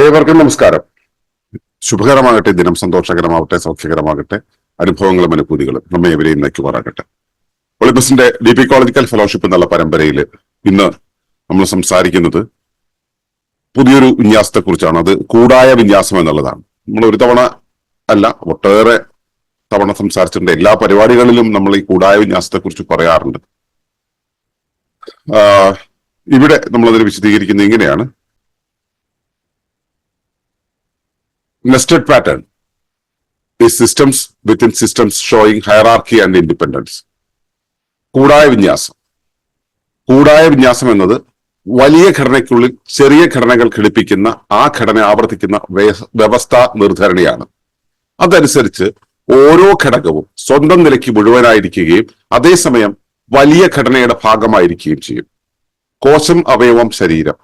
ഏവർക്കും നമസ്കാരം. ശുഭകരമാകട്ടെ ദിനം സന്തോഷകരമാകട്ടെ സൗഖ്യകരമാകട്ടെ അനുഭവങ്ങളും അനുഭൂതികളും നമ്മെ ഇവരെയും നയിക്കുമാറാകട്ടെ. ഒളിമ്പസിന്റെ കോളജിക്കൽ ഫെലോഷിപ്പ് എന്നുള്ള പരമ്പരയിൽ ഇന്ന് നമ്മൾ സംസാരിക്കുന്നത് പുതിയൊരു വിന്യാസത്തെ കുറിച്ചാണ് അത് കൂടായ വിന്യാസം എന്നുള്ളതാണ്. നമ്മൾ ഒരു തവണ അല്ല ഒട്ടേറെ തവണ സംസാരിച്ചിട്ടുണ്ട്. എല്ലാ പരിപാടികളിലും നമ്മൾ ഈ കൂടായ വിന്യാസത്തെ കുറിച്ച് പറയാറുണ്ട് ഇവിടെ നമ്മളതിനെ വിശദീകരിക്കുന്നത് ഇങ്ങനെയാണ്. Nested pattern is systems within systems showing hierarchy and independence. കൂടായ വിന്യാസം. കൂടായ വിന്യാസം എന്നത് വലിയ ഘടനയ്ക്കുള്ളിൽ ചെറിയ ഘടനകൾ ഘടിപ്പിക്കുന്ന ആ ഘടന ആവർത്തിക്കുന്ന വ്യ- വ്യവസ്ഥ നിർധരണിയാണ്. അതനുസരിച്ച് ഓരോ ഘടകവും സ്വന്തം നിലയ്ക്ക് മുഴുവനായിരിക്കുകയും അതേസമയം വലിയ ഘടനയുടെ ഭാഗമായിരിക്കുകയും ചെയ്യും. കോശം അവയവം ശരീരം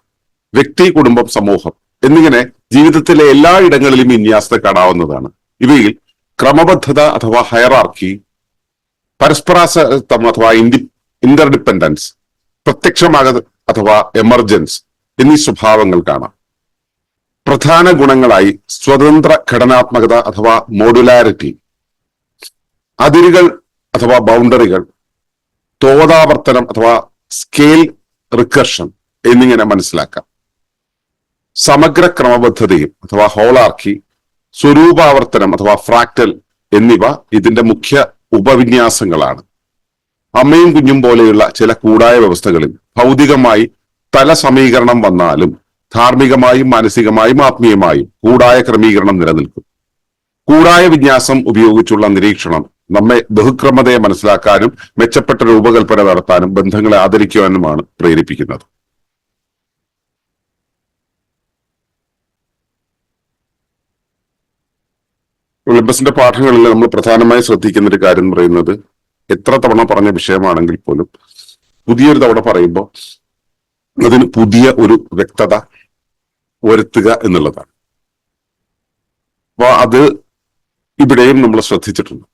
വ്യക്തി കുടുംബം സമൂഹം എന്നിങ്ങനെ ജീവിതത്തിലെ എല്ലാ ഇടങ്ങളിലും വിന്യാസത്തെ കാണാവുന്നതാണ്. ഇവയിൽ ക്രമബദ്ധത അഥവാ ഹയറാർക്കി പരസ്പരാശ്രിതം അഥവാ ഇൻഡി ഇന്റർഡിപ്പെൻഡൻസ് പ്രത്യക്ഷമാക അഥവാ എമർജൻസ് എന്നീ സ്വഭാവങ്ങൾ കാണാം. പ്രധാന ഗുണങ്ങളായി സ്വതന്ത്ര ഘടനാത്മകത അഥവാ മോഡുലാരിറ്റി അതിരുകൾ അഥവാ ബൗണ്ടറികൾ തോതാവർത്തനം അഥവാ സ്കെയിൽ റിക്കർഷൻ എന്നിങ്ങനെ മനസ്സിലാക്കാം. സമഗ്ര ക്രമബദ്ധതയും അഥവാ ഹോളാർക്കി സ്വരൂപാവർത്തനം അഥവാ ഫ്രാക്ടൽ എന്നിവ ഇതിന്റെ മുഖ്യ ഉപവിന്യാസങ്ങളാണ്. അമ്മയും കുഞ്ഞും പോലെയുള്ള ചില കൂടായ വ്യവസ്ഥകളിൽ ഭൗതികമായി തല സമീകരണം വന്നാലും ധാർമ്മികമായും മാനസികമായും ആത്മീയമായും കൂടായ ക്രമീകരണം നിലനിൽക്കും. കൂടായ വിന്യാസം ഉപയോഗിച്ചുള്ള നിരീക്ഷണം നമ്മെ ബഹുക്രമതയെ മനസ്സിലാക്കാനും മെച്ചപ്പെട്ട രൂപകൽപ്പന നടത്താനും ബന്ധങ്ങളെ ആദരിക്കുവാനുമാണ് പ്രേരിപ്പിക്കുന്നത്. ഒളിമ്പസിന്റെ പാഠങ്ങളിൽ നമ്മൾ പ്രധാനമായി ശ്രദ്ധിക്കുന്ന ഒരു കാര്യം എന്ന് പറയുന്നത് എത്ര തവണ പറഞ്ഞ വിഷയമാണെങ്കിൽ പോലും പുതിയൊരു തവണ പറയുമ്പോൾ അതിന് പുതിയ ഒരു വ്യക്തത വരുത്തുക എന്നുള്ളതാണ്. അപ്പൊ അത് ഇവിടെയും നമ്മൾ ശ്രദ്ധിച്ചിട്ടുണ്ട്.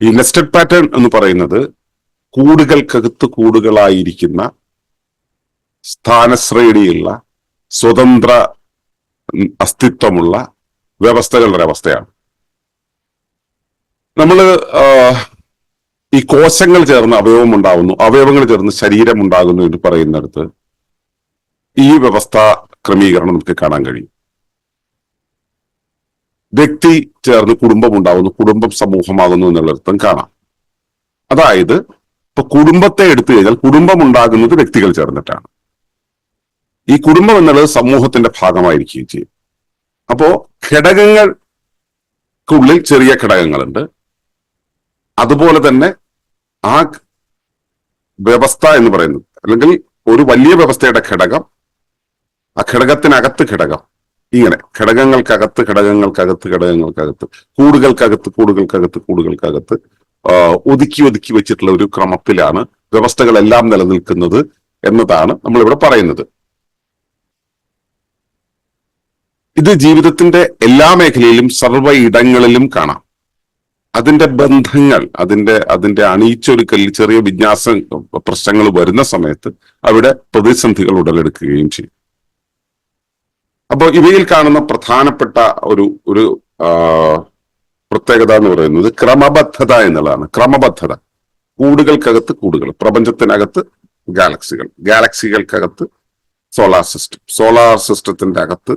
ഈ നെസ്റ്റഡ് പാറ്റേൺ എന്ന് പറയുന്നത് കൂടുകൾക്കകത്ത് കൂടുകളായിരിക്കുന്ന സ്ഥാനശ്രേണിയുള്ള സ്വതന്ത്ര അസ്തിത്വമുള്ള വ്യവസ്ഥകളുടെ അവസ്ഥയാണ് നമ്മൾ ഈ കോശങ്ങൾ ചേർന്ന് അവയവം ഉണ്ടാകുന്നു അവയവങ്ങൾ ചേർന്ന് ശരീരം ഉണ്ടാകുന്നു എന്ന് പറയുന്നിടത്ത് ഈ വ്യവസ്ഥ ക്രമീകരണം നമുക്ക് കാണാൻ കഴിയും. വ്യക്തി ചേർന്ന് കുടുംബം ഉണ്ടാകുന്നു കുടുംബം സമൂഹമാകുന്നു എന്നുള്ളിടത്തും കാണാം. അതായത് ഇപ്പൊ കുടുംബത്തെ എടുത്തു കഴിഞ്ഞാൽ കുടുംബം ഉണ്ടാകുന്നത് വ്യക്തികൾ ചേർന്നിട്ടാണ്. ഈ കുടുംബം എന്നുള്ളത് സമൂഹത്തിന്റെ ഭാഗമായിരിക്കുകയും ചെയ്യും. അപ്പോ ഘടകങ്ങൾക്കുള്ളിൽ ചെറിയ ഘടകങ്ങളുണ്ട്. അതുപോലെ തന്നെ ആ വ്യവസ്ഥ എന്ന് പറയുന്നത് അല്ലെങ്കിൽ ഒരു വലിയ വ്യവസ്ഥയുടെ ഘടകം ആ ഘടകത്തിനകത്ത് ഘടകം ഇങ്ങനെ ഘടകങ്ങൾക്കകത്ത് ഘടകങ്ങൾക്കകത്ത് ഘടകങ്ങൾക്കകത്ത് കൂടുകൾക്കകത്ത് കൂടുകൾക്കകത്ത് കൂടുകൾക്കകത്ത് ഒതുക്കി ഒതുക്കി വെച്ചിട്ടുള്ള ഒരു ക്രമത്തിലാണ് വ്യവസ്ഥകളെല്ലാം നിലനിൽക്കുന്നത് എന്നതാണ് നമ്മളിവിടെ പറയുന്നത്. ഇത് ജീവിതത്തിന്റെ എല്ലാ മേഖലയിലും സർവ ഇടങ്ങളിലും കാണാം. അതിന്റെ ബന്ധങ്ങൾ അതിന്റെ അതിന്റെ അണിയിച്ചൊരുക്കലിൽ ചെറിയ വിന്യാസ പ്രശ്നങ്ങൾ വരുന്ന സമയത്ത് അവിടെ പ്രതിസന്ധികൾ ഉടലെടുക്കുകയും ചെയ്യും. അപ്പോൾ ഇവയിൽ കാണുന്ന പ്രധാനപ്പെട്ട ഒരു ഒരു പ്രത്യേകത എന്ന് പറയുന്നത് ക്രമബദ്ധത എന്നുള്ളതാണ്. ക്രമബദ്ധത. കൂടുകൾക്കകത്ത് കൂടുകൾ. പ്രപഞ്ചത്തിനകത്ത് ഗാലക്സികൾ ഗാലക്സികൾക്കകത്ത് സോളാർ സിസ്റ്റം സോളാർ സിസ്റ്റത്തിന്റെ അകത്ത്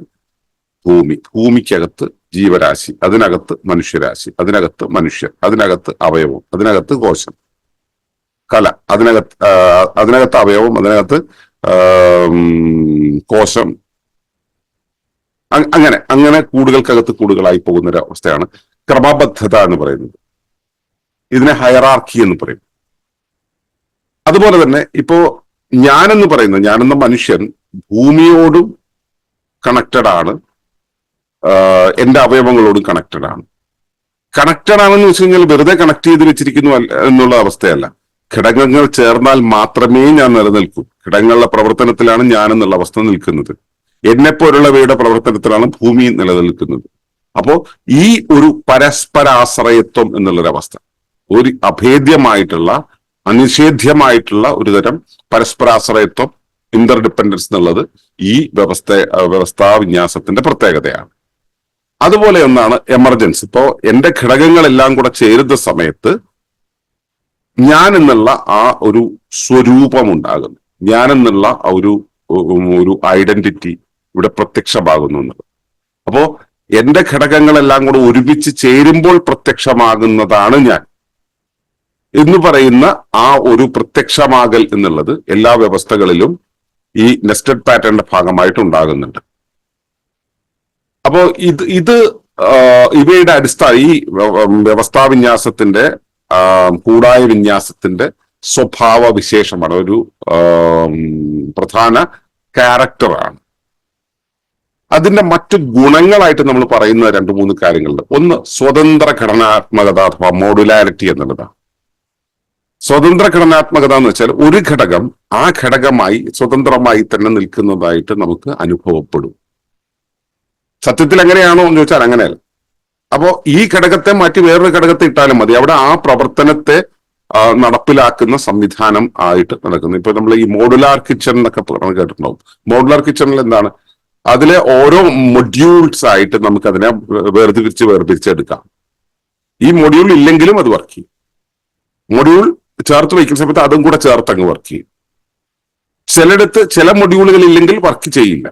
ഭൂമി ഭൂമിക്കകത്ത് ജീവരാശി അതിനകത്ത് മനുഷ്യരാശി അതിനകത്ത് മനുഷ്യർ അതിനകത്ത് അവയവം അതിനകത്ത് കോശം. കല അതിനകത്ത് അതിനകത്ത് അവയവം അതിനകത്ത് കോശം. അങ്ങനെ അങ്ങനെ കൂടുകൾക്കകത്ത് കൂടുകളായി പോകുന്ന ഒരു അവസ്ഥയാണ് ക്രമബദ്ധത എന്ന് പറയുന്നത്. ഇതിനെ ഹയറാർക്കി എന്ന് പറയും. അതുപോലെ തന്നെ ഇപ്പോ ഞാനെന്ന് പറയുന്നത് ഞാനെന്ന മനുഷ്യൻ ഭൂമിയോടും കണക്റ്റഡ് ആണ്. എന്റെ അവയവങ്ങളോടും കണക്റ്റഡ് ആണ്. കണക്റ്റഡ് ആണെന്ന് വെച്ച് കഴിഞ്ഞാൽ വെറുതെ കണക്ട് ചെയ്ത് വെച്ചിരിക്കുന്നു എന്നുള്ള അവസ്ഥയല്ല. ഘടകങ്ങൾ ചേർന്നാൽ മാത്രമേ ഞാൻ നിലനിൽക്കൂ. ഘടകങ്ങളുടെ പ്രവർത്തനത്തിലാണ് ഞാൻ എന്നുള്ള അവസ്ഥ നിൽക്കുന്നത്. എന്നെ പോലുള്ളവയുടെ പ്രവർത്തനത്തിലാണ് ഭൂമി നിലനിൽക്കുന്നത്. അപ്പോ ഈ ഒരു പരസ്പരാശ്രയത്വം എന്നുള്ളൊരവസ്ഥ. ഒരു അഭേദ്യമായിട്ടുള്ള അനിഷേധ്യമായിട്ടുള്ള ഒരു തരം പരസ്പരാശ്രയത്വം ഇന്റർ ഡിപ്പെൻഡൻസ് എന്നുള്ളത് ഈ വ്യവസ്ഥ വ്യവസ്ഥാ വിന്യാസത്തിന്റെ പ്രത്യേകതയാണ്. അതുപോലെ ഒന്നാണ് എമർജൻസി ഇപ്പോ എന്റെ ഘടകങ്ങളെല്ലാം കൂടെ ചേരുന്ന സമയത്ത് ഞാൻ എന്നുള്ള ആ ഒരു സ്വരൂപം ഉണ്ടാകുന്നു ഞാൻ എന്നുള്ള ആ ഒരു ഒരു ഐഡന്റിറ്റി ഇവിടെ പ്രത്യക്ഷമാകുന്നു എന്നുള്ളത്. അപ്പോ എന്റെ ഘടകങ്ങളെല്ലാം കൂടെ ഒരുമിച്ച് ചേരുമ്പോൾ പ്രത്യക്ഷമാകുന്നതാണ് ഞാൻ. എന്ന് പറയുന്ന ആ ഒരു പ്രത്യക്ഷമാകൽ എന്നുള്ളത് എല്ലാ വ്യവസ്ഥകളിലും ഈ നെസ്റ്റഡ് പാറ്റേണിന്റെ ഭാഗമായിട്ട് ഉണ്ടാകുന്നുണ്ട്. അപ്പോ ഇത് ഇത് ഇവയുടെ അടിസ്ഥാന ഈ വ്യ- വ്യവസ്ഥാ വിന്യാസത്തിന്റെ കൂടായ വിന്യാസത്തിന്റെ സ്വഭാവ വിശേഷമാണ്. ഒരു പ്രധാന ക്യാരക്ടറാണ് അതിന്റെ മറ്റു ഗുണങ്ങളായിട്ട് നമ്മൾ പറയുന്ന രണ്ട് മൂന്ന് കാര്യങ്ങളുണ്ട്. ഒന്ന് സ്വതന്ത്ര ഘടനാത്മകത അഥവാ മോഡുലാരിറ്റി എന്നുള്ളതാണ്. സ്വതന്ത്ര ഘടനാത്മകത എന്ന് വെച്ചാൽ ഒരു ഘടകം ആ ഘടകമായി സ്വതന്ത്രമായി തന്നെ നിൽക്കുന്നതായിട്ട് നമുക്ക് അനുഭവപ്പെടും. സത്യത്തിൽ എങ്ങനെയാണോ എന്ന് ചോദിച്ചാൽ അങ്ങനെയല്ല. അപ്പോ ഈ ഘടകത്തെ മാറ്റി വേറൊരു ഘടകത്തെ ഇട്ടാലും മതി. അവിടെ ആ പ്രവർത്തനത്തെ നടപ്പിലാക്കുന്ന സംവിധാനം ആയിട്ട് നടക്കുന്നു. ഇപ്പൊ നമ്മൾ ഈ മോഡുലാർ കിച്ചൺ എന്നൊക്കെ പറഞ്ഞു കേട്ടിട്ടുണ്ടാവും. മോഡുലാർ കിച്ചണിൽ എന്താണ്? അതിലെ ഓരോ മൊഡ്യൂൾസ് ആയിട്ട് നമുക്ക് അതിനെ വേർതിരിച്ച് വേർതിരിച്ചെടുക്കാം. ഈ മൊഡ്യൂൾ ഇല്ലെങ്കിലും അത് വർക്ക് ചെയ്യും. മൊഡ്യൂൾ ചേർത്ത് വയ്ക്കുന്ന സമയത്ത് അതും കൂടെ ചേർത്ത് അങ്ങ് വർക്ക് ചെയ്യും. ചിലയിടത്ത് ചില മൊഡ്യൂളുകൾ ഇല്ലെങ്കിൽ വർക്ക് ചെയ്യില്ല.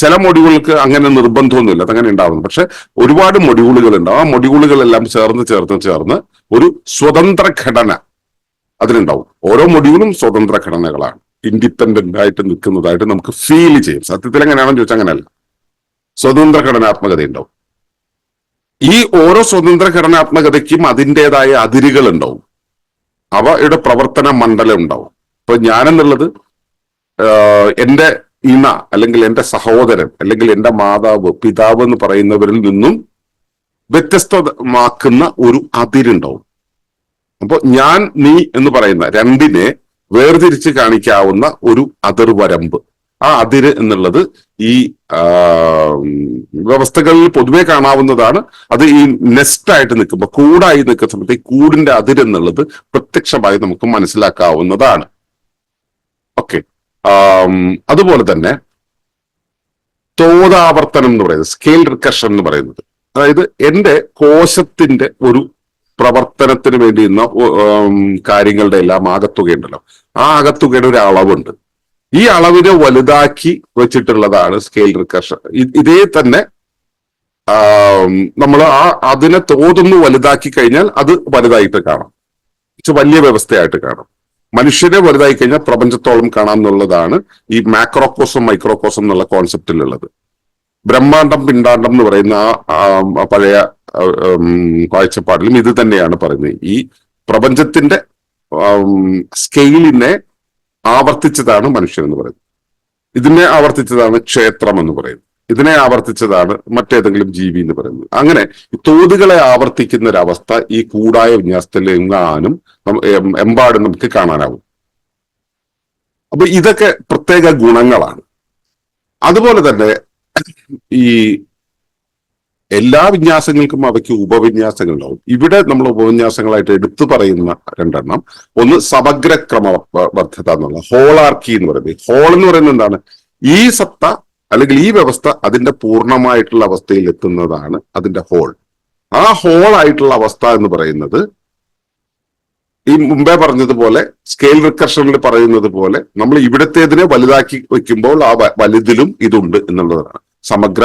ചില മൊഡ്യൂളുകൾക്ക് അങ്ങനെ നിർബന്ധമൊന്നുമില്ല അതങ്ങനെ ഉണ്ടാവുന്നു. പക്ഷെ ഒരുപാട് മൊഡ്യൂളുകൾ ഉണ്ടാവും ആ മൊഡ്യൂളുകളെല്ലാം ചേർന്ന് ചേർന്ന് ചേർന്ന് ഒരു സ്വതന്ത്ര ഘടന അതിനുണ്ടാവും. ഓരോ മൊഡ്യൂളും സ്വതന്ത്ര ഘടനകളാണ്. ഇൻഡിപെൻഡന്റ് ആയിട്ട് നിൽക്കുന്നതായിട്ട് നമുക്ക് ഫീൽ ചെയ്യും. സത്യത്തിൽ എങ്ങനെയാണെന്ന് ചോദിച്ചാൽ അങ്ങനെയല്ല. സ്വതന്ത്ര ഘടനാത്മകത ഉണ്ടാവും ഈ ഓരോ സ്വതന്ത്ര ഘടനാത്മകതയ്ക്കും അതിന്റെതായ അതിരുകൾ ഉണ്ടാവും അവയുടെ പ്രവർത്തന മണ്ഡലം ഉണ്ടാവും. ഇപ്പൊ ഞാനെന്നുള്ളത് എന്റെ ഇണ അല്ലെങ്കിൽ എന്റെ സഹോദരൻ അല്ലെങ്കിൽ എന്റെ മാതാവ് പിതാവ് എന്ന് പറയുന്നവരിൽ നിന്നും വ്യത്യസ്തമാക്കുന്ന ഒരു അതിരുണ്ടാവും. അപ്പോൾ ഞാൻ നീ എന്ന് പറയുന്ന രണ്ടിനെ വേർതിരിച്ച് കാണിക്കാവുന്ന ഒരു അതിർവരമ്പ്. ആ അതിര് എന്നുള്ളത് ഈ വ്യവസ്ഥകളിൽ പൊതുവെ കാണാവുന്നതാണ്. അത് ഈ നെസ്റ്റ് ആയിട്ട് നിൽക്കുമ്പോൾ കൂടായി നിൽക്കുന്ന സമയത്ത് ഈ കൂടിന്റെ അതിരെന്നുള്ളത് പ്രത്യക്ഷമായി നമുക്ക് മനസ്സിലാക്കാവുന്നതാണ്. ഓക്കെ. അതുപോലെ തന്നെ തോതാവർത്തനം എന്ന് പറയുന്നത് സ്കെയിൽ റിക്കർഷൻ എന്ന് പറയുന്നത്. അതായത് എന്റെ കോശത്തിന്റെ ഒരു പ്രവർത്തനത്തിന് വേണ്ടിയുന്ന കാര്യങ്ങളുടെ എല്ലാം ആകത്തുകയുണ്ടല്ലോ. ആ ആകത്തുകയുടെ ഒരു അളവുണ്ട്. ഈ അളവിനെ വലുതാക്കി വെച്ചിട്ടുള്ളതാണ് സ്കെയിൽ റിക്കർഷൻ ഇതേ തന്നെ നമ്മൾ ആ അതിനെ തോതൊന്ന് വലുതാക്കി കഴിഞ്ഞാൽ അത് വലുതായിട്ട് കാണാം. വലിയ വ്യവസ്ഥയായിട്ട് കാണാം. മനുഷ്യരെ വലുതായി കഴിഞ്ഞാൽ പ്രപഞ്ചത്തോളം കാണാം എന്നുള്ളതാണ് ഈ മാക്രോക്കോസം മൈക്രോക്കോസം എന്നുള്ള കോൺസെപ്റ്റിലുള്ളത് ബ്രഹ്മാണ്ടം പിണ്ടാണ്ടം എന്ന് പറയുന്ന ആ പഴയ കാഴ്ചപ്പാടിലും ഇത് തന്നെയാണ് പറയുന്നത്. ഈ പ്രപഞ്ചത്തിന്റെ സ്കെയിലിനെ ആവർത്തിച്ചതാണ് മനുഷ്യൻ എന്ന് പറയുന്നത്. ഇതിനെ ആവർത്തിച്ചതാണ് ക്ഷേത്രം എന്ന് പറയുന്നത്. ഇതിനെ ആവർത്തിച്ചതാണ് മറ്റേതെങ്കിലും ജീവി എന്ന് പറയുന്നത്. അങ്ങനെ തോതുകളെ ആവർത്തിക്കുന്ന ഒരവസ്ഥ ഈ കൂടായ വിന്യാസത്തിൽ എങ്ങാനും എമ്പാടും നമുക്ക് കാണാനാവും. അപ്പൊ ഇതൊക്കെ പ്രത്യേക ഗുണങ്ങളാണ്. അതുപോലെ തന്നെ ഈ എല്ലാ വിന്യാസങ്ങൾക്കും അവയ്ക്ക് ഉപവിന്യാസങ്ങളുണ്ടാവും. ഇവിടെ നമ്മൾ ഉപവിന്യാസങ്ങളായിട്ട് എടുത്തു പറയുന്ന രണ്ടെണ്ണം. ഒന്ന് സമഗ്ര ക്രമബദ്ധത എന്നുള്ള ഹോളാർക്കി എന്ന് പറയുന്നത്. ഹോൾ എന്ന് പറയുന്നത് എന്താണ്? ഈ സത്ത അല്ലെങ്കിൽ ഈ വ്യവസ്ഥ അതിന്റെ പൂർണമായിട്ടുള്ള അവസ്ഥയിൽ എത്തുന്നതാണ് അതിന്റെ ഹോൾ ആ ഹോൾ ആയിട്ടുള്ള അവസ്ഥ എന്ന് പറയുന്നത് ഈ മുമ്പേ പറഞ്ഞതുപോലെ സ്കെയിൽ റിക്കർഷനിൽ പറയുന്നത് പോലെ നമ്മൾ ഇവിടത്തേതിനെ വലുതാക്കി വെക്കുമ്പോൾ ആ വലുതിലും ഇതുണ്ട് എന്നുള്ളതാണ്. സമഗ്ര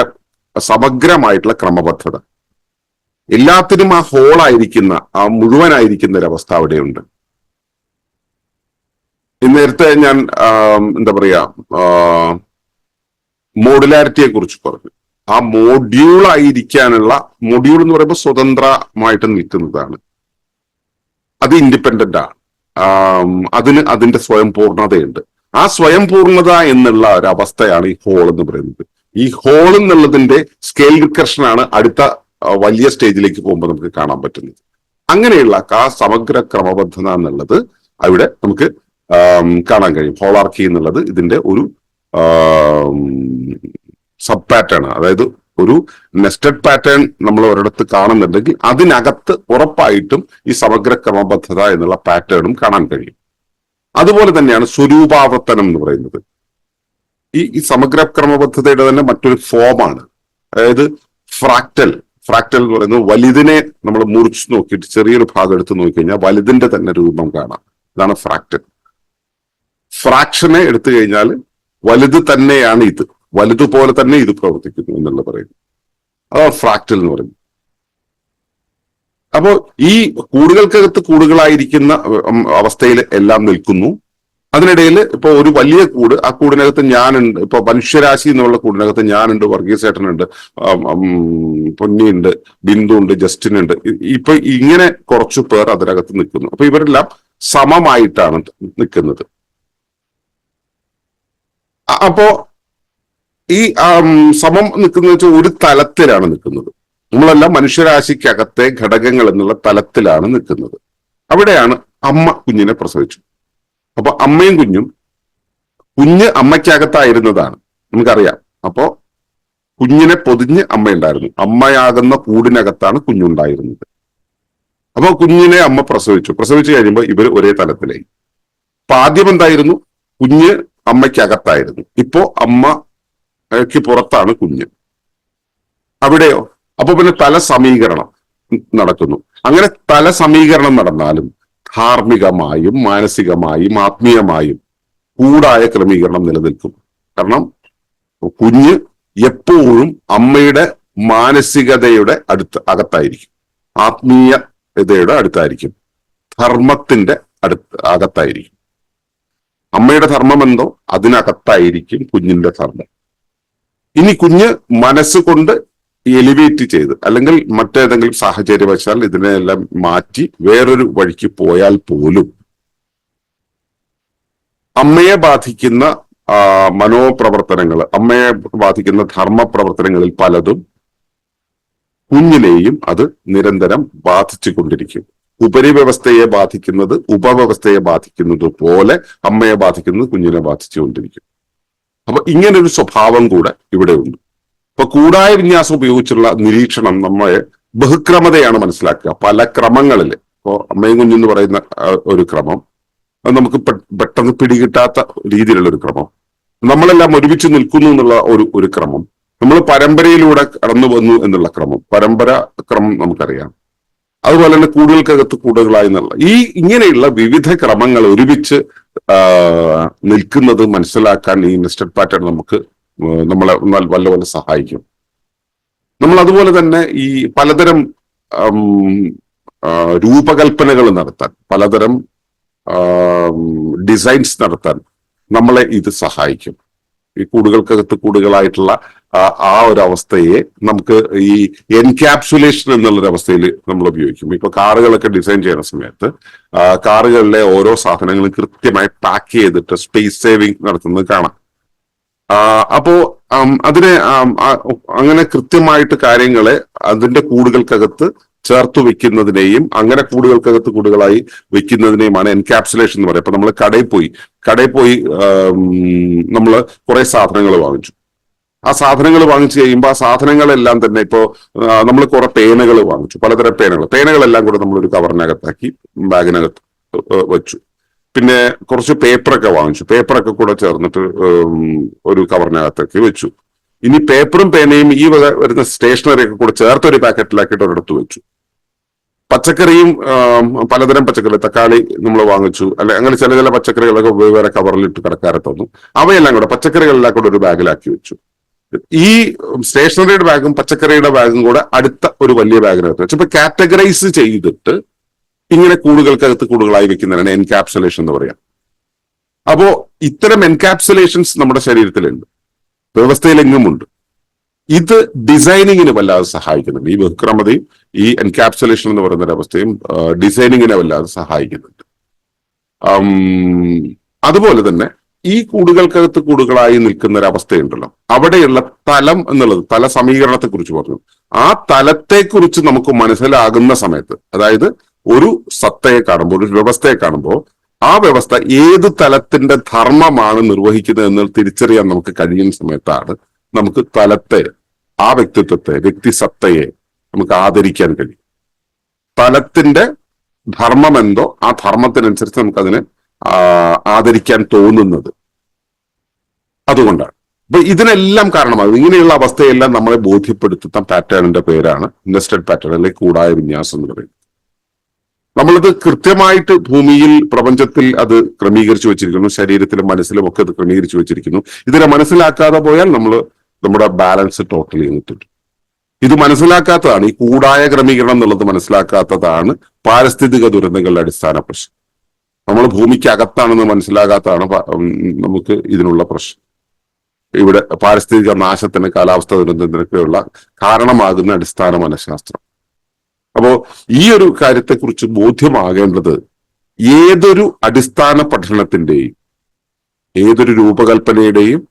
സമഗ്രമായിട്ടുള്ള ക്രമബദ്ധത. എല്ലാത്തിനും ആ ഹോളായിരിക്കുന്ന ആ മുഴുവനായിരിക്കുന്ന ഒരവസ്ഥ അവിടെയുണ്ട്. നേരത്തെ ഞാൻ എന്താ പറയാ മോഡുലാരിറ്റിയെ കുറിച്ച് പറഞ്ഞു. ആ മോഡ്യൂൾ ആയിരിക്കാനുള്ള മോഡ്യൂൾ എന്ന് പറയുമ്പോൾ സ്വതന്ത്രമായിട്ട് നിൽക്കുന്നതാണ്. അത് ഇൻഡിപെൻഡന്റ് ആണ്. അതിന് അതിന്റെ സ്വയം പൂർണതയുണ്ട് ആ സ്വയം പൂർണത എന്നുള്ള ഒരു അവസ്ഥയാണ് ഈ ഹോൾ എന്ന് പറയുന്നത്. ഈ ഹോൾ എന്നുള്ളതിന്റെ സ്കെയിൽ റിക്കർഷനാണ് അടുത്ത വലിയ സ്റ്റേജിലേക്ക് പോകുമ്പോൾ നമുക്ക് കാണാൻ പറ്റുന്നത്. അങ്ങനെയുള്ള ആ സമഗ്ര ക്രമബദ്ധത എന്നുള്ളത് അവിടെ നമുക്ക് കാണാൻ കഴിയും. ഹോളാർക്കി എന്നുള്ളത് ഇതിന്റെ ഒരു സബ് പാറ്റേൺ അതായത് ഒരു നെസ്റ്റഡ് പാറ്റേൺ നമ്മൾ ഒരിടത്ത് കാണുന്നുണ്ടെങ്കിൽ അതിനകത്ത് ഉറപ്പായിട്ടും ഈ സമഗ്ര ക്രമബദ്ധത എന്നുള്ള പാറ്റേണും കാണാൻ കഴിയും. അതുപോലെ തന്നെയാണ് സ്വരൂപാവർത്തനം എന്ന് പറയുന്നത്. ഈ ഈ സമഗ്ര ക്രമബദ്ധതയുടെ തന്നെ മറ്റൊരു ഫോമാണ് അതായത് ഫ്രാക്ടൽ ഫ്രാക്ടൽ എന്ന് പറയുന്നത് വലുതിനെ നമ്മൾ മുറിച്ച് നോക്കിയിട്ട് ചെറിയൊരു ഭാഗം എടുത്ത് നോക്കിക്കഴിഞ്ഞാൽ വലുതിന്റെ തന്നെ രൂപം കാണാം. ഇതാണ് ഫ്രാക്ടൽ ഫ്രാക്ഷനെ എടുത്തു കഴിഞ്ഞാൽ വലുത് തന്നെയാണ് ഇത്. വലുതുപോലെ തന്നെ ഇത് പ്രവർത്തിക്കുന്നു എന്നുള്ള പറയുന്നു. അതാണ് ഫ്രാക്ടൽ എന്ന് പറയുന്നത്. അപ്പോ ഈ കൂടുകൾക്കകത്ത് കൂടുകളായിരിക്കുന്ന അവസ്ഥയിൽ എല്ലാം നിൽക്കുന്നു. അതിനിടയിൽ ഇപ്പൊ ഒരു വലിയ കൂട് ആ കൂടിനകത്ത് ഞാനുണ്ട്. ഇപ്പൊ മനുഷ്യരാശി എന്നുള്ള കൂടിനകത്ത് ഞാനുണ്ട് വർഗീസേട്ടനുണ്ട് പൊന്നിയുണ്ട് ബിന്ദു ഉണ്ട് ജസ്റ്റിൻ ഉണ്ട് ഇപ്പൊ ഇങ്ങനെ കുറച്ചു പേർ അതിനകത്ത് നിൽക്കുന്നു. അപ്പൊ ഇവരെല്ലാം സമമായിട്ടാണ് നിൽക്കുന്നത്. അപ്പോ ഈ സമം നിൽക്കുന്ന വെച്ചാൽ ഒരു തലത്തിലാണ് നിൽക്കുന്നത്. നമ്മളെല്ലാം മനുഷ്യരാശിക്കകത്തെ ഘടകങ്ങൾ എന്നുള്ള തലത്തിലാണ് നിൽക്കുന്നത്. അവിടെയാണ് അമ്മ കുഞ്ഞിനെ പ്രസവിച്ചു അപ്പൊ അമ്മയും കുഞ്ഞും കുഞ്ഞ് അമ്മയ്ക്കകത്തായിരുന്നതാണ്. നമുക്കറിയാം. അപ്പോ കുഞ്ഞിനെ പൊതിഞ്ഞ് അമ്മയുണ്ടായിരുന്നു. അമ്മയാകുന്ന കൂടിനകത്താണ് കുഞ്ഞുണ്ടായിരുന്നത്. അപ്പൊ കുഞ്ഞിനെ അമ്മ പ്രസവിച്ചു. പ്രസവിച്ചു കഴിയുമ്പോൾ ഇവർ ഒരേ തലത്തിലായി. അപ്പൊ ആദ്യം എന്തായിരുന്നു? കുഞ്ഞ് അമ്മയ്ക്കകത്തായിരുന്നു. ഇപ്പോ അമ്മയ്ക്ക് പുറത്താണ് കുഞ്ഞ്. അവിടെയോ? അപ്പൊ പിന്നെ തല സമീകരണം നടക്കുന്നു. അങ്ങനെ തല സമീകരണം നടന്നാലും ധാർമ്മികമായും മാനസികമായും ആത്മീയമായും കൂടായ ക്രമീകരണം നിലനിൽക്കും. കാരണം കുഞ്ഞ് എപ്പോഴും അമ്മയുടെ മാനസികതയുടെ അടുത്ത് അകത്തായിരിക്കും. ആത്മീയതയുടെ അടുത്തായിരിക്കും. ധർമ്മത്തിന്റെ അടുത്ത് അകത്തായിരിക്കും. അമ്മയുടെ ധർമ്മം എന്തോ? അതിനകത്തായിരിക്കും കുഞ്ഞിന്റെ ധർമ്മം. ഇനി കുഞ്ഞ് മനസ്സുകൊണ്ട് എലിവേറ്റ് ചെയ്ത് അല്ലെങ്കിൽ മറ്റേതെങ്കിലും സാഹചര്യവശാൽ ഇതിനെല്ലാം മാറ്റി വേറൊരു വഴിക്ക് പോയാൽ പോലും അമ്മയെ ബാധിക്കുന്ന മനോപ്രവർത്തനങ്ങൾ അമ്മയെ ബാധിക്കുന്ന ധർമ്മ പ്രവർത്തനങ്ങളിൽ പലതും കുഞ്ഞിനെയും അത് നിരന്തരം ബാധിച്ചു കൊണ്ടിരിക്കും ഉപരിവ്യവസ്ഥയെ ബാധിക്കുന്നത് ഉപവ്യവസ്ഥയെ ബാധിക്കുന്നത് പോലെ അമ്മയെ ബാധിക്കുന്നത് കുഞ്ഞിനെ ബാധിച്ചുകൊണ്ടിരിക്കും. അപ്പൊ ഇങ്ങനൊരു സ്വഭാവം കൂടെ ഇവിടെ ഉണ്ട് അപ്പൊ കൂടായ വിന്യാസം ഉപയോഗിച്ചുള്ള നിരീക്ഷണം നമ്മളെ ബഹുക്രമതയാണ് മനസ്സിലാക്കുക. പല ക്രമങ്ങളിൽ ഇപ്പോ അമ്മയും കുഞ്ഞെന്ന് പറയുന്ന ഒരു ക്രമം. അത് നമുക്ക് പെട്ടെന്ന് പിടികിട്ടാത്ത രീതിയിലുള്ള ഒരു ക്രമം. നമ്മളെല്ലാം ഒരുമിച്ച് നിൽക്കുന്നു എന്നുള്ള ഒരു ഒരു ക്രമം. നമ്മൾ പരമ്പരയിലൂടെ കടന്നു വന്നു എന്നുള്ള ക്രമം. പരമ്പര ക്രമം നമുക്കറിയാം. അതുപോലെ തന്നെ കൂടുകൾക്കകത്ത് കൂടുകളായി എന്നുള്ള. ഈ ഇങ്ങനെയുള്ള വിവിധ ക്രമങ്ങൾ ഒരുമിച്ച് നിൽക്കുന്നത് മനസ്സിലാക്കാൻ ഈ നെസ്റ്റഡ് പാറ്റേൺ നമുക്ക് നമ്മളെ വല്ലപോലെ സഹായിക്കും. നമ്മൾ അതുപോലെ തന്നെ ഈ പലതരം രൂപകൽപ്പനകൾ നടത്താൻ പലതരം ഡിസൈൻസ് നടത്താൻ നമ്മളെ ഇത് സഹായിക്കും. ഈ കൂടുകൾക്കകത്ത് കൂടുകളായിട്ടുള്ള ആ ഒരു അവസ്ഥയെ നമുക്ക് ഈ എൻക്യാപ്സുലേഷൻ എന്നുള്ളൊരു അവസ്ഥയിൽ നമ്മൾ ഉപയോഗിക്കും. ഇപ്പൊ കാറുകളൊക്കെ ഡിസൈൻ ചെയ്യുന്ന സമയത്ത് കാറുകളിലെ ഓരോ സാധനങ്ങളും കൃത്യമായി പാക്ക് ചെയ്തിട്ട് സ്പേസ് സേവിങ് നടത്തുന്നത് കാണാം. അപ്പോ അതിനെ അങ്ങനെ കൃത്യമായിട്ട് കാര്യങ്ങളെ അതിന്റെ കൂടുകൾക്കകത്ത് ചേർത്ത് വെക്കുന്നതിനെയും അങ്ങനെ കൂടുകൾക്കകത്ത് കൂടുകളായി വെക്കുന്നതിനെയുമാണ് എൻകാപ്സുലേഷൻ എന്ന് പറയുന്നത്. അപ്പൊ നമ്മൾ കടയിൽ പോയി കടയിൽ പോയി നമ്മൾ കുറെ സാധനങ്ങൾ വാങ്ങിച്ചു. ആ സാധനങ്ങൾ വാങ്ങിച്ചു കഴിയുമ്പോൾ ആ സാധനങ്ങളെല്ലാം തന്നെ ഇപ്പോൾ നമ്മൾ കുറെ പേനകൾ വാങ്ങിച്ചു. പലതരം പേനകൾ പേനകളെല്ലാം കൂടെ നമ്മൾ ഒരു കവറിനകത്താക്കി ബാഗിനകത്ത് വെച്ചു. പിന്നെ കുറച്ച് പേപ്പറൊക്കെ വാങ്ങിച്ചു. പേപ്പറൊക്കെ കൂടെ ചേർന്നിട്ട് ഒരു കവറിനകത്തേക്ക് വെച്ചു. ഇനി പേപ്പറും പേനയും ഈ വക വരുന്ന സ്റ്റേഷനറി ഒക്കെ കൂടെ ചേർത്ത് ഒരു പാക്കറ്റിലാക്കിയിട്ട് ഒരിടത്ത് വെച്ചു. പച്ചക്കറിയും പലതരം പച്ചക്കറി തക്കാളി നമ്മൾ വാങ്ങിച്ചു. അല്ലെ അങ്ങനെ ചില ചില പച്ചക്കറികളൊക്കെ വേറെ കവറിലിട്ട് കിടക്കാറെ തന്നു അവയെല്ലാം കൂടെ പച്ചക്കറികളെല്ലാം കൂടെ ഒരു ബാഗിലാക്കി വെച്ചു. ഈ സ്റ്റേഷനറിയുടെ ബാഗും പച്ചക്കറിയുടെ ബാഗും കൂടെ അടുത്ത ഒരു വലിയ ബാഗിനകത്ത് വെച്ചു. അപ്പൊ കാറ്റഗറൈസ് ചെയ്തിട്ട് ഇങ്ങനെ കൂടുകൾക്കകത്ത് കൂടുകളായി വെക്കുന്നതാണ് എൻകാപ്സുലേഷൻ എന്ന് പറയാം. അപ്പോ ഇത്തരം എൻകാപ്സുലേഷൻസ് നമ്മുടെ ശരീരത്തിലുണ്ട്. വ്യവസ്ഥയിലെങ്ങുമുണ്ട്. ഇത് ഡിസൈനിങ്ങിന് വല്ലാതെ സഹായിക്കുന്നുണ്ട്. ഈ വിക്രമതയും ഈ എൻകാപ്സുലേഷൻ എന്ന് പറയുന്ന ഒരു അവസ്ഥയും ഡിസൈനിങ്ങിനെ വല്ലാതെ സഹായിക്കുന്നുണ്ട്. അതുപോലെ തന്നെ ഈ കൂടുകൾക്കകത്ത് കൂടുകളായി നിൽക്കുന്ന ഒരു അവിടെയുള്ള തലം എന്നുള്ളത് തല സമീകരണത്തെ കുറിച്ച് പറഞ്ഞു. ആ തലത്തെക്കുറിച്ച് നമുക്ക് മനസ്സിലാകുന്ന സമയത്ത് അതായത് ഒരു സത്തയെ കാണുമ്പോൾ ഒരു വ്യവസ്ഥയെ കാണുമ്പോൾ ആ വ്യവസ്ഥ ഏത് തലത്തിന്റെ ധർമ്മമാണ് നിർവഹിക്കുന്നത് എന്ന് തിരിച്ചറിയാൻ നമുക്ക് കഴിയുന്ന സമയത്താണ് നമുക്ക് തലത്തെ ആ വ്യക്തിത്വത്തെ വ്യക്തിസത്തയെ നമുക്ക് ആദരിക്കാൻ കഴിയും. തലത്തിന്റെ ധർമ്മം എന്തോ ആ ധർമ്മത്തിനനുസരിച്ച് നമുക്ക് അതിനെ ആദരിക്കാൻ തോന്നുന്നത്. അതുകൊണ്ടാണ്. അപ്പൊ ഇതിനെല്ലാം കാരണമാകും. ഇങ്ങനെയുള്ള അവസ്ഥയെല്ലാം നമ്മളെ ബോധ്യപ്പെടുത്തുന്ന പാറ്റേണിന്റെ പേരാണ് ഇൻവെസ്റ്റഡ് പാറ്റേൺ അല്ലെങ്കിൽ കൂടായ വിന്യാസം എന്ന് പറയുന്നത്. നമ്മളത് കൃത്യമായിട്ട് ഭൂമിയിൽ പ്രപഞ്ചത്തിൽ അത് ക്രമീകരിച്ചു വെച്ചിരിക്കുന്നു. ശരീരത്തിലും മനസ്സിലും ഒക്കെ അത് ക്രമീകരിച്ചു വെച്ചിരിക്കുന്നു. ഇതിനെ മനസ്സിലാക്കാതെ പോയാൽ നമ്മൾ നമ്മുടെ ബാലൻസ് ടോട്ടലി എന്നിട്ടുണ്ട് ഇത് മനസ്സിലാക്കാത്തതാണ്. ഈ കൂടായ ക്രമീകരണം എന്നുള്ളത് മനസ്സിലാക്കാത്തതാണ് പാരിസ്ഥിതിക ദുരന്തങ്ങളുടെ അടിസ്ഥാന പ്രശ്നം. നമ്മൾ ഭൂമിക്ക് അകത്താണെന്ന് മനസ്സിലാകാത്തതാണ് നമുക്ക് ഇതിനുള്ള പ്രശ്നം. ഇവിടെ പാരിസ്ഥിതിക നാശത്തിന് കാലാവസ്ഥ ദുരന്തത്തിനൊക്കെയുള്ള കാരണമാകുന്ന അടിസ്ഥാന മനഃശാസ്ത്രം അപ്പോ ഈ ഒരു കാര്യത്തെക്കുറിച്ച് ബോധ്യമാകേണ്ടത് ഏതൊരു അടിസ്ഥാന പഠനത്തിന്റെയും ഏതൊരു രൂപകൽപ്പനയുടെയും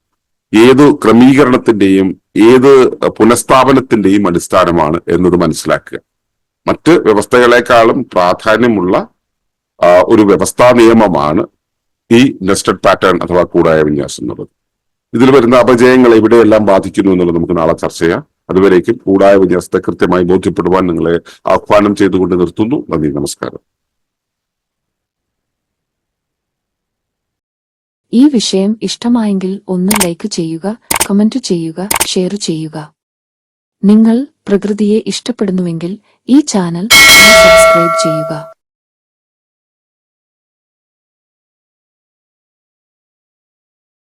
ഏത് ക്രമീകരണത്തിന്റെയും ഏത് പുനഃസ്ഥാപനത്തിന്റെയും അടിസ്ഥാനമാണ് എന്നത് മനസ്സിലാക്കുക. മറ്റ് വ്യവസ്ഥകളെക്കാളും പ്രാധാന്യമുള്ള ഒരു വ്യവസ്ഥാ നിയമമാണ് ഈ നെസ്റ്റഡ് പാറ്റേൺ അഥവാ കൂടായ വിന്യാസം എന്നുള്ളത്. ഇതിൽ വരുന്ന അപജയങ്ങൾ എവിടെയെല്ലാം ബാധിക്കുന്നു എന്നുള്ളത് നമുക്ക് നാളെ ചർച്ച ചെയ്യാം. അതുവരേക്കും കൂടായ വിന്യാസത്തെ കൃത്യമായി ബോധ്യപ്പെടുവാൻ നിങ്ങളെ ആഹ്വാനം ചെയ്തുകൊണ്ട് നിർത്തുന്നു. നന്ദി നമസ്കാരം. ഈ വിഷയം ഇഷ്ടമായെങ്കിൽ ഒന്ന് ലൈക്ക് ചെയ്യുക കമന്റ് ചെയ്യുക ഷെയർ ചെയ്യുക. നിങ്ങൾ പ്രകൃതിയെ ഇഷ്ടപ്പെടുന്നുവെങ്കിൽ ഈ ചാനൽ സബ്സ്ക്രൈബ് ചെയ്യുക.